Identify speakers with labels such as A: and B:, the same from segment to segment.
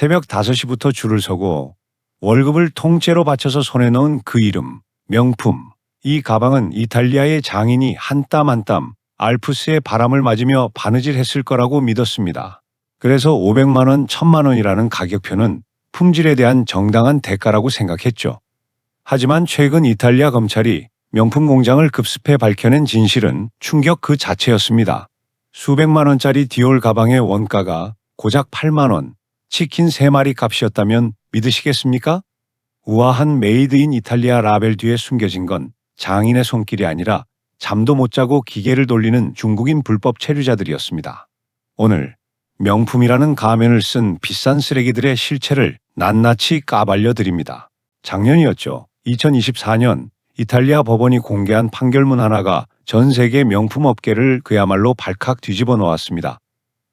A: 새벽 5시부터 줄을 서고 월급을 통째로 바쳐서 손에 넣은 그 이름, 명품. 이 가방은 이탈리아의 장인이 한 땀 한 땀 알프스의 바람을 맞으며 바느질 했을 거라고 믿었습니다. 그래서 500만 원, 1000만 원이라는 가격표는 품질에 대한 정당한 대가라고 생각했죠. 하지만 최근 이탈리아 검찰이 명품 공장을 급습해 밝혀낸 진실은 충격 그 자체였습니다. 수백만 원짜리 디올 가방의 원가가 고작 8만 원, 치킨 3마리 값이었다면 믿으시겠습니까? 우아한 메이드 인 이탈리아 라벨 뒤에 숨겨진 건 장인의 손길이 아니라 잠도 못 자고 기계를 돌리는 중국인 불법 체류자들이었습니다. 오늘 명품이라는 가면을 쓴 비싼 쓰레기들의 실체를 낱낱이 까발려 드립니다. 작년이었죠. 2024년 이탈리아 법원이 공개한 판결문 하나가 전 세계 명품 업계를 그야말로 발칵 뒤집어 놓았습니다.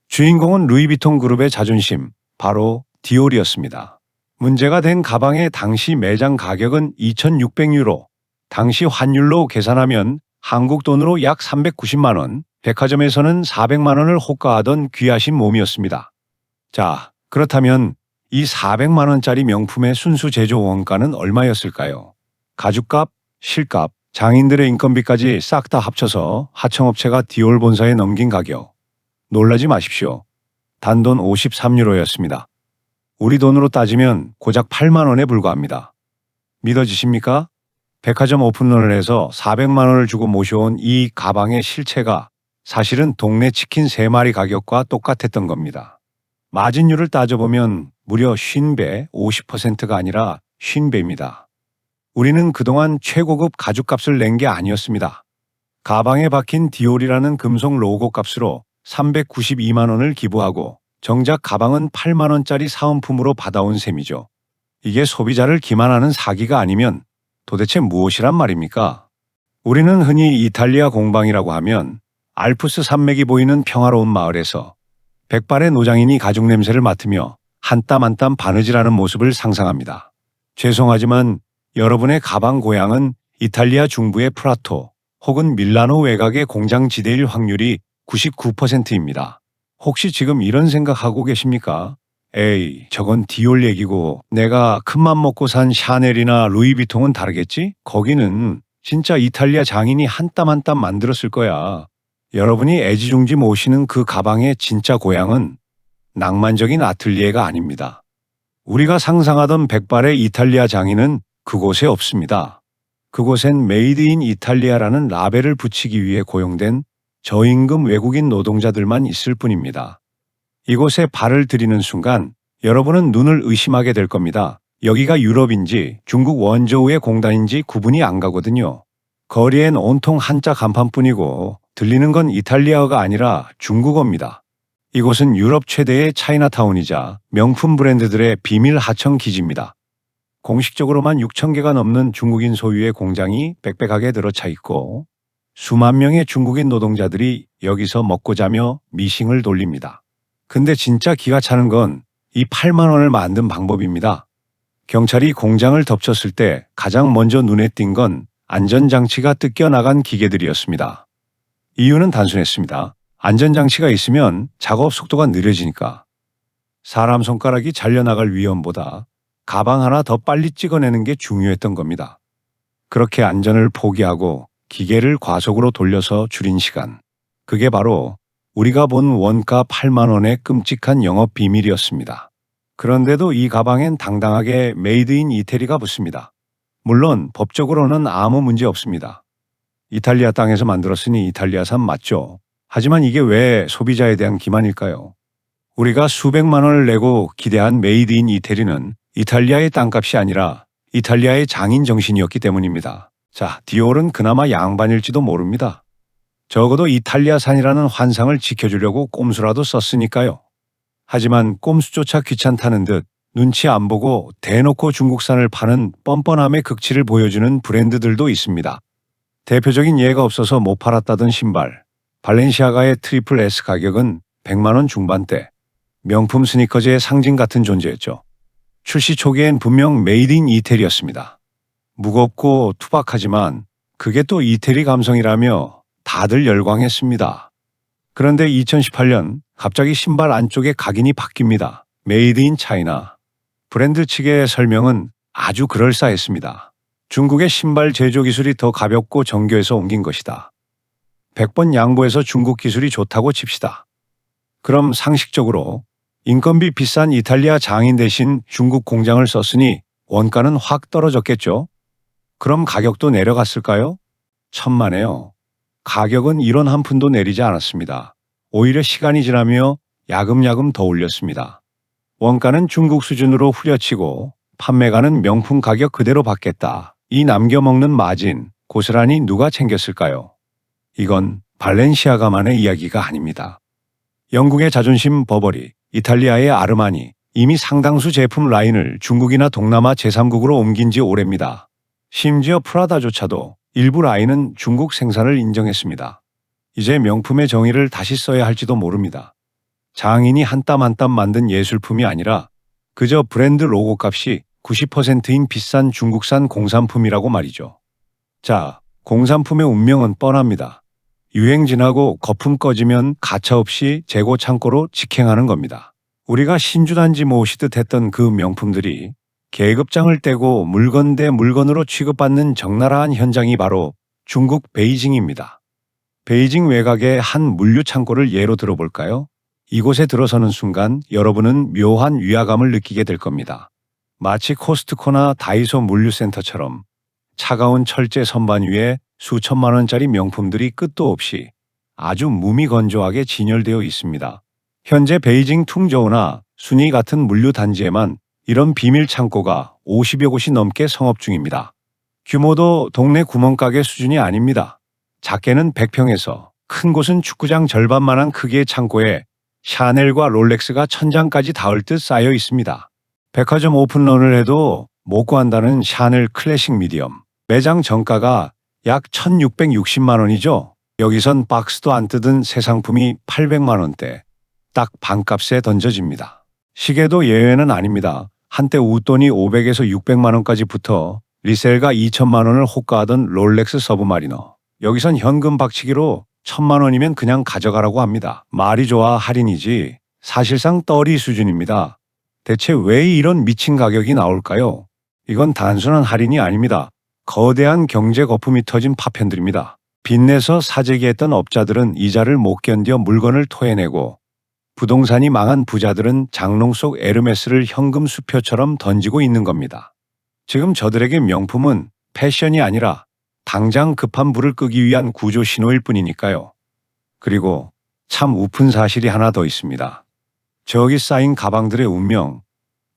A: 주인공은 루이비통 그룹의 자존심, 바로 디올이었습니다. 문제가 된 가방의 당시 매장 가격은 2,600유로, 당시 환율로 계산하면 한국 돈으로 약 390만 원, 백화점에서는 400만 원을 호가하던 귀하신 몸이었습니다. 자, 그렇다면 이 400만 원짜리 명품의 순수 제조 원가는 얼마였을까요? 가죽값, 실값, 장인들의 인건비까지 싹 다 합쳐서 하청업체가 디올 본사에 넘긴 가격. 놀라지 마십시오. 단돈 53유로였습니다. 우리 돈으로 따지면 고작 8만 원에 불과합니다. 믿어지십니까? 백화점 오픈런을 해서 400만 원을 주고 모셔온 이 가방의 실체가 사실은 동네 치킨 3마리 가격과 똑같았던 겁니다. 마진율을 따져보면 무려 50배, 50%가 아니라 50배입니다. 우리는 그동안 최고급 가죽값을 낸 게 아니었습니다. 가방에 박힌 디올이라는 금속 로고 값으로 392만 원을 기부하고 정작 가방은 8만 원짜리 사은품으로 받아온 셈이죠. 이게 소비자를 기만하는 사기가 아니면 도대체 무엇이란 말입니까? 우리는 흔히 이탈리아 공방이라고 하면 알프스 산맥이 보이는 평화로운 마을에서 백발의 노장인이 가죽 냄새를 맡으며 한 땀 한 땀 바느질하는 모습을 상상합니다. 죄송하지만 여러분의 가방 고향은 이탈리아 중부의 프라토 혹은 밀라노 외곽의 공장 지대일 확률이 99%입니다. 혹시 지금 이런 생각하고 계십니까? 에이, 저건 디올 얘기고 내가 큰맘 먹고 산 샤넬이나 루이비통은 다르겠지? 거기는 진짜 이탈리아 장인이 한 땀 한 땀 만들었을 거야. 여러분이 애지중지 모시는 그 가방의 진짜 고향은 낭만적인 아틀리에가 아닙니다. 우리가 상상하던 백발의 이탈리아 장인은 그곳에 없습니다. 그곳엔 메이드 인 이탈리아라는 라벨을 붙이기 위해 고용된 저임금 외국인 노동자들만 있을 뿐입니다. 이곳에 발을 들이는 순간 여러분은 눈을 의심하게 될 겁니다. 여기가 유럽인지 중국 원조우의 공단인지 구분이 안 가거든요. 거리엔 온통 한자 간판뿐이고 들리는 건 이탈리아어가 아니라 중국어입니다. 이곳은 유럽 최대의 차이나타운이자 명품 브랜드들의 비밀 하청 기지입니다. 공식적으로만 6천 개가 넘는 중국인 소유의 공장이 빽빽하게 들어차 있고 수만 명의 중국인 노동자들이 여기서 먹고 자며 미싱을 돌립니다. 근데 진짜 기가 차는 건 이 8만 원을 만든 방법입니다. 경찰이 공장을 덮쳤을 때 가장 먼저 눈에 띈 건 안전장치가 뜯겨나간 기계들이었습니다. 이유는 단순했습니다. 안전장치가 있으면 작업 속도가 느려지니까. 사람 손가락이 잘려나갈 위험보다 가방 하나 더 빨리 찍어내는 게 중요했던 겁니다. 그렇게 안전을 포기하고 기계를 과속으로 돌려서 줄인 시간. 그게 바로 우리가 본 원가 8만 원의 끔찍한 영업 비밀이었습니다. 그런데도 이 가방엔 당당하게 메이드 인 이태리가 붙습니다. 물론 법적으로는 아무 문제 없습니다. 이탈리아 땅에서 만들었으니 이탈리아산 맞죠. 하지만 이게 왜 소비자에 대한 기만일까요? 우리가 수백만 원을 내고 기대한 메이드 인 이태리는 이탈리아의 땅값이 아니라 이탈리아의 장인 정신이었기 때문입니다. 자, 디올은 그나마 양반일지도 모릅니다. 적어도 이탈리아산이라는 환상을 지켜주려고 꼼수라도 썼으니까요. 하지만 꼼수조차 귀찮다는 듯 눈치 안 보고 대놓고 중국산을 파는 뻔뻔함의 극치를 보여주는 브랜드들도 있습니다. 대표적인 예가 없어서 못 팔았다던 신발, 발렌시아가의 트리플 S 가격은 100만원 중반대, 명품 스니커즈의 상징 같은 존재였죠. 출시 초기엔 분명 메이드 인 이태리였습니다. 무겁고 투박하지만 그게 또 이태리 감성이라며 다들 열광했습니다. 그런데 2018년 갑자기 신발 안쪽에 각인이 바뀝니다. 메이드 인 차이나. 브랜드 측의 설명은 아주 그럴싸했습니다. 중국의 신발 제조 기술이 더 가볍고 정교해서 옮긴 것이다. 100번 양보해서 중국 기술이 좋다고 칩시다. 그럼 상식적으로 인건비 비싼 이탈리아 장인 대신 중국 공장을 썼으니 원가는 확 떨어졌겠죠? 그럼 가격도 내려갔을까요? 천만에요. 가격은 이런 한 푼도 내리지 않았습니다. 오히려 시간이 지나며 야금야금 더 올렸습니다. 원가는 중국 수준으로 후려치고 판매가는 명품 가격 그대로 받겠다. 이 남겨먹는 마진 고스란히 누가 챙겼을까요? 이건 발렌시아가만의 이야기가 아닙니다. 영국의 자존심 버버리, 이탈리아의 아르마니, 이미 상당수 제품 라인을 중국이나 동남아 제3국으로 옮긴 지 오래입니다. 심지어 프라다조차도 일부 라인은 중국 생산을 인정했습니다. 이제 명품의 정의를 다시 써야 할지도 모릅니다. 장인이 한 땀 한 땀 만든 예술품이 아니라 그저 브랜드 로고 값이 90%인 비싼 중국산 공산품이라고 말이죠. 자, 공산품의 운명은 뻔합니다. 유행 지나고 거품 꺼지면 가차없이 재고 창고로 직행하는 겁니다. 우리가 신주단지 모시듯 했던 그 명품들이 계급장을 떼고 물건 대 물건으로 취급받는 적나라한 현장이 바로 중국 베이징입니다. 베이징 외곽의 한 물류 창고를 예로 들어볼까요? 이곳에 들어서는 순간 여러분은 묘한 위화감을 느끼게 될 겁니다. 마치 코스트코나 다이소 물류센터처럼 차가운 철제 선반 위에 수천만 원짜리 명품들이 끝도 없이 아주 무미건조하게 진열되어 있습니다. 현재 베이징 퉁저우나 순위 같은 물류 단지에만 이런 비밀 창고가 50여 곳이 넘게 성업 중입니다. 규모도 동네 구멍가게 수준이 아닙니다. 작게는 100평에서 큰 곳은 축구장 절반만한 크기의 창고에 샤넬과 롤렉스가 천장까지 닿을 듯 쌓여 있습니다. 백화점 오픈런을 해도 못 구한다는 샤넬 클래식 미디엄. 매장 정가가 약 1660만 원이죠. 여기선 박스도 안 뜯은 새 상품이 800만 원대. 딱 반값에 던져집니다. 시계도 예외는 아닙니다. 한때 웃돈이 500에서 600만 원까지 붙어 리셀가 2천만 원을 호가하던 롤렉스 서브마리너. 여기선 현금 박치기로 천만 원이면 그냥 가져가라고 합니다. 말이 좋아 할인이지 사실상 떨이 수준입니다. 대체 왜 이런 미친 가격이 나올까요? 이건 단순한 할인이 아닙니다. 거대한 경제 거품이 터진 파편들입니다. 빚내서 사재기했던 업자들은 이자를 못 견뎌 물건을 토해내고 부동산이 망한 부자들은 장롱 속 에르메스를 현금 수표처럼 던지고 있는 겁니다. 지금 저들에게 명품은 패션이 아니라 당장 급한 불을 끄기 위한 구조 신호일 뿐이니까요. 그리고 참 우픈 사실이 하나 더 있습니다. 저기 쌓인 가방들의 운명,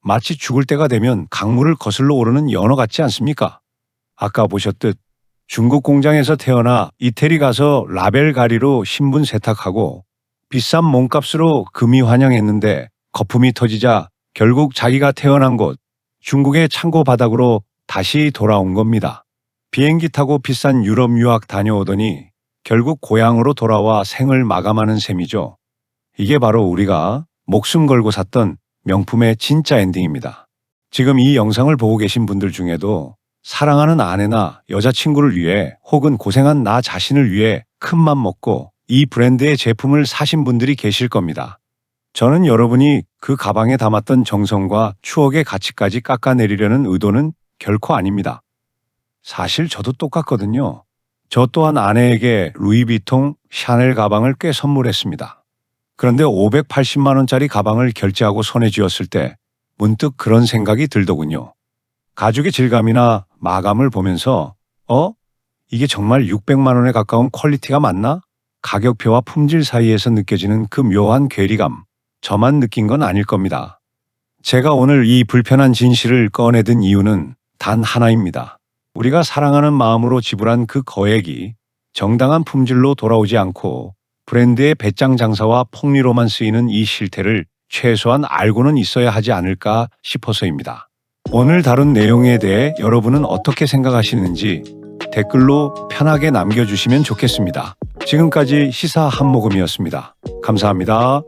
A: 마치 죽을 때가 되면 강물을 거슬러 오르는 연어 같지 않습니까? 아까 보셨듯 중국 공장에서 태어나 이태리 가서 라벨 가리로 신분 세탁하고 비싼 몸값으로 금이 환영했는데 거품이 터지자 결국 자기가 태어난 곳 중국의 창고 바닥으로 다시 돌아온 겁니다. 비행기 타고 비싼 유럽 유학 다녀오더니 결국 고향으로 돌아와 생을 마감하는 셈이죠. 이게 바로 우리가 목숨 걸고 샀던 명품의 진짜 엔딩입니다. 지금 이 영상을 보고 계신 분들 중에도 사랑하는 아내나 여자친구를 위해 혹은 고생한 나 자신을 위해 큰 맘 먹고 이 브랜드의 제품을 사신 분들이 계실 겁니다. 저는 여러분이 그 가방에 담았던 정성과 추억의 가치까지 깎아내리려는 의도는 결코 아닙니다. 사실 저도 똑같거든요. 저 또한 아내에게 루이비통 샤넬 가방을 꽤 선물했습니다. 그런데 580만 원짜리 가방을 결제하고 손에 쥐었을 때 문득 그런 생각이 들더군요. 가죽의 질감이나 마감을 보면서 어? 이게 정말 600만 원에 가까운 퀄리티가 맞나? 가격표와 품질 사이에서 느껴지는 그 묘한 괴리감. 저만 느낀 건 아닐 겁니다. 제가 오늘 이 불편한 진실을 꺼내든 이유는 단 하나입니다. 우리가 사랑하는 마음으로 지불한 그 거액이 정당한 품질로 돌아오지 않고 브랜드의 배짱 장사와 폭리로만 쓰이는 이 실태를 최소한 알고는 있어야 하지 않을까 싶어서입니다. 오늘 다룬 내용에 대해 여러분은 어떻게 생각하시는지 댓글로 편하게 남겨주시면 좋겠습니다. 지금까지 시사 한 모금이었습니다. 감사합니다.